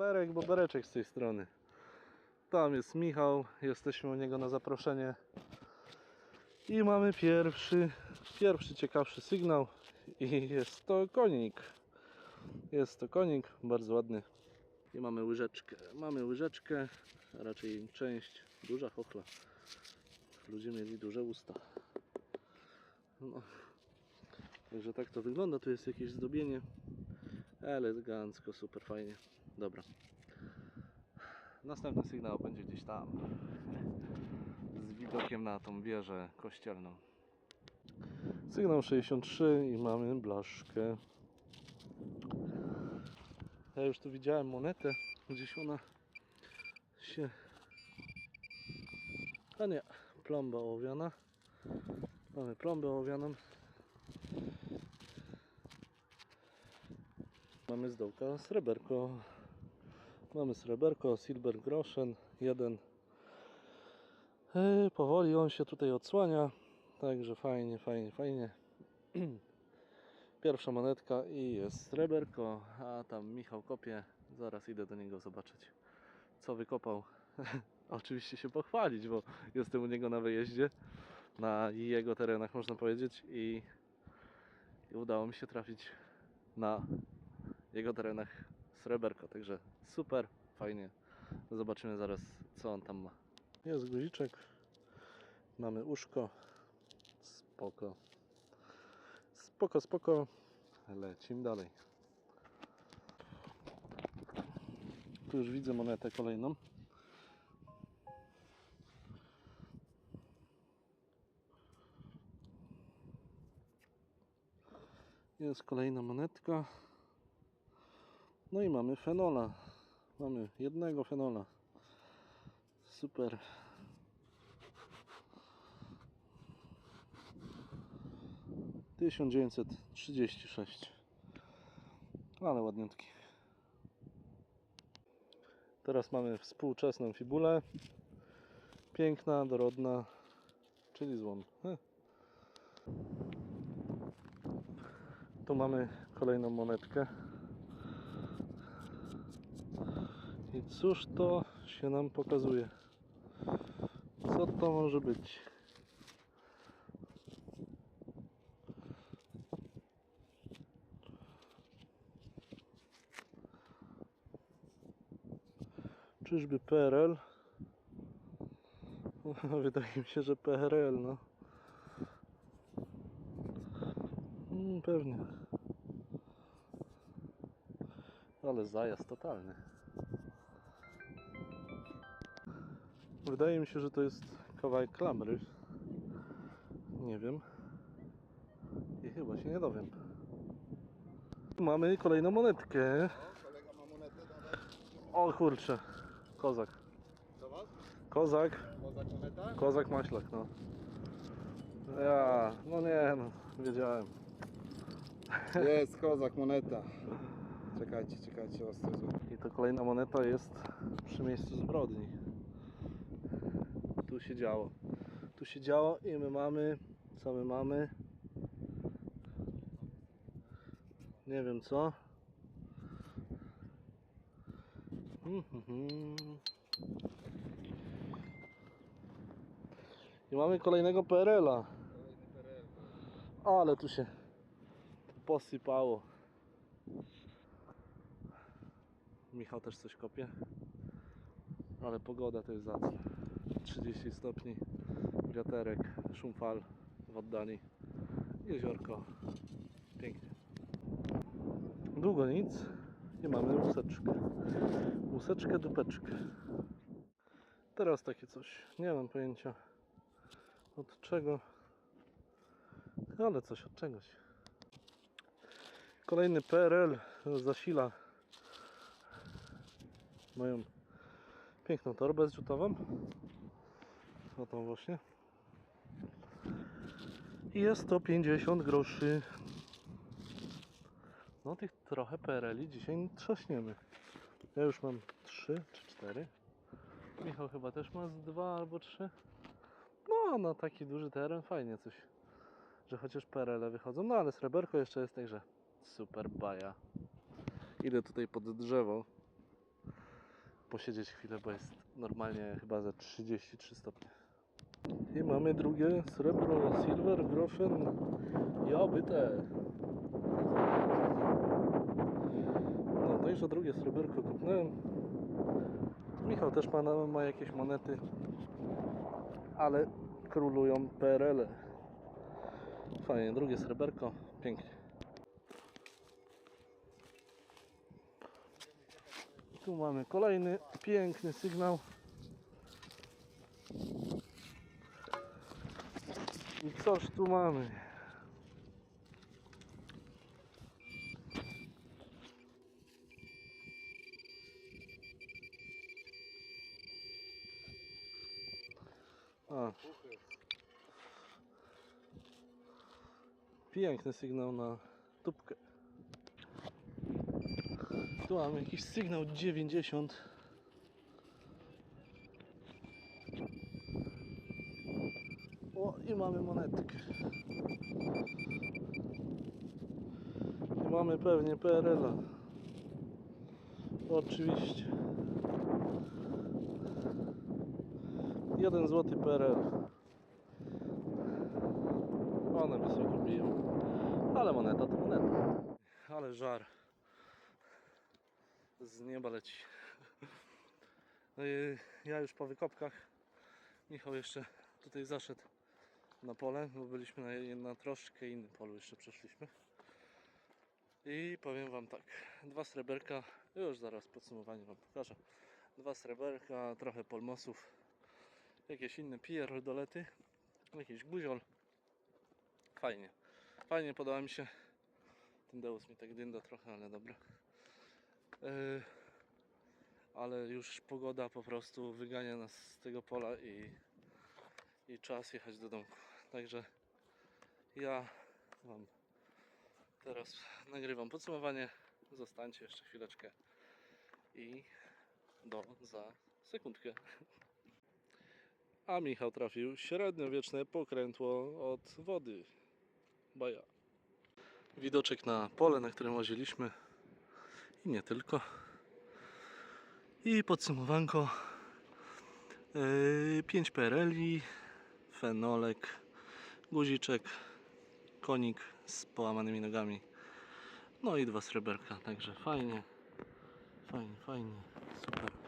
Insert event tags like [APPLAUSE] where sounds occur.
Berek, bo Bereczek z tej strony. Tam jest Michał, jesteśmy u niego na zaproszenie. I mamy pierwszy, pierwszy ciekawszy sygnał i jest to konik. Jest to konik, bardzo ładny. I mamy łyżeczkę. Mamy łyżeczkę, a raczej część, duża chochla. Ludzie mieli duże usta. No. Także tak to wygląda. Tu jest jakieś zdobienie. Elegancko, super fajnie. Dobra. Następny sygnał będzie gdzieś tam. Z widokiem na tą wieżę kościelną. Sygnał 63 i mamy blaszkę. Ja już tu widziałem monetę. Gdzieś ona się... A nie, plomba ołowiana. Mamy plombę ołowianą. Mamy z dołka sreberko. Mamy sreberko, silver groschen, jeden. E, powoli on się tutaj odsłania. Także fajnie, fajnie, fajnie. [CLEARS THROAT] Pierwsza monetka i jest sreberko, a tam Michał kopie. Zaraz idę do niego zobaczyć, co wykopał. [LAUGHS] Oczywiście się pochwalić, bo jestem u niego na wyjeździe, na jego terenach można powiedzieć i, i udało mi się trafić na jego terenach sreberko, także super, fajnie. Zobaczymy zaraz, co on tam ma. Jest guziczek, mamy uszko, spoko. Spoko, spoko. Lecimy dalej. Tu już widzę monetę kolejną. Jest kolejna monetka. No i mamy fenola. Mamy jednego fenola. Super. Tysiąc dziewięćset trzydzieści sześć. Ale ładniutki. Teraz mamy współczesną fibulę. Piękna, dorodna, czyli. Heh. Tu mamy kolejną monetkę. I cóż to się nam pokazuje? Co to może być? Czyżby PRL? [LAUGHS] Wydaje mi się, że PRL, no. Mm, pewnie. Ale zajazd totalny. Wydaje mi się, że to jest kawałek klamry. Nie wiem. I chyba się nie dowiem. Mamy kolejną monetkę. O kurczę. Kozak. Kozak. Kozak maślak, no. Ja, no nie, no, wiedziałem. Jest kozak moneta. Czekajcie, czekajcie, ostro. I to kolejna moneta jest przy miejscu zbrodni. Tu się działo. Tu się działo i my mamy. Co my mamy? Nie wiem co. I mamy kolejnego PRL-a. Ale tu się posypało. Michał też coś kopie. Ale pogoda to jest zacna. 30 stopni, wiaterek, szum fal w oddali. Jeziorko. Pięknie. Długo nic. I mamy łuseczkę. Łuseczkę, dupeczkę. Teraz takie coś. Nie mam pojęcia od czego. Ale coś od czegoś. Kolejny PRL zasila moją piękną torbę zrzutową. O tą właśnie. I jest to 50 groszy. No tych trochę PRL-i dzisiaj trzaśniemy. Ja już mam 3 czy 4. Michał chyba też ma z 2 albo 3. No, na taki duży teren fajnie coś że chociaż PRL wychodzą, no ale sreberko jeszcze jest także super baja. Idę tutaj pod drzewo. Posiedzieć chwilę, bo jest normalnie chyba za 33 stopnie. I mamy drugie srebro, silver, grofen, ja byte. No to już drugie sreberko kupnąłem. Michał też ma, ma jakieś monety, ale królują PRL. -e. Fajnie, drugie sreberko, pięknie. Tu mamy kolejny piękny sygnał. I coś tu mamy. A, piękny sygnał na tubkę. Tu mamy jakiś sygnał 90. O, i mamy monetkę. I mamy pewnie PRL-a. Oczywiście. Jeden złoty PRL. One wysoko biją. Ale moneta to moneta. Ale żar. Z nieba leci. [LAUGHS] Yy, Ja już po wykopkach. Michał jeszcze tutaj zaszedł na pole, bo byliśmy na, na troszkę innym polu jeszcze przeszliśmy. I powiem wam tak, dwa sreberka, już zaraz podsumowanie wam pokażę. Dwa sreberka, trochę polmosów, jakieś inne pierdolety, jakiś guziol. Fajnie, fajnie podoba mi się. Ten Deus mi tak dynda trochę, ale dobra. Yy, ale już pogoda po prostu wygania nas z tego pola i, i czas jechać do domku. Także ja Wam teraz nagrywam podsumowanie. Zostańcie jeszcze chwileczkę i do za sekundkę. A Michał trafił średniowieczne pokrętło od wody. Baja. Widoczek na pole, na którym łaziliśmy i nie tylko. I podsumowanko. Yy, 5 PRL-i, fenolek, guziczek, konik z połamanymi nogami. No i dwa sreberka, także fajnie, fajnie, fajnie, super.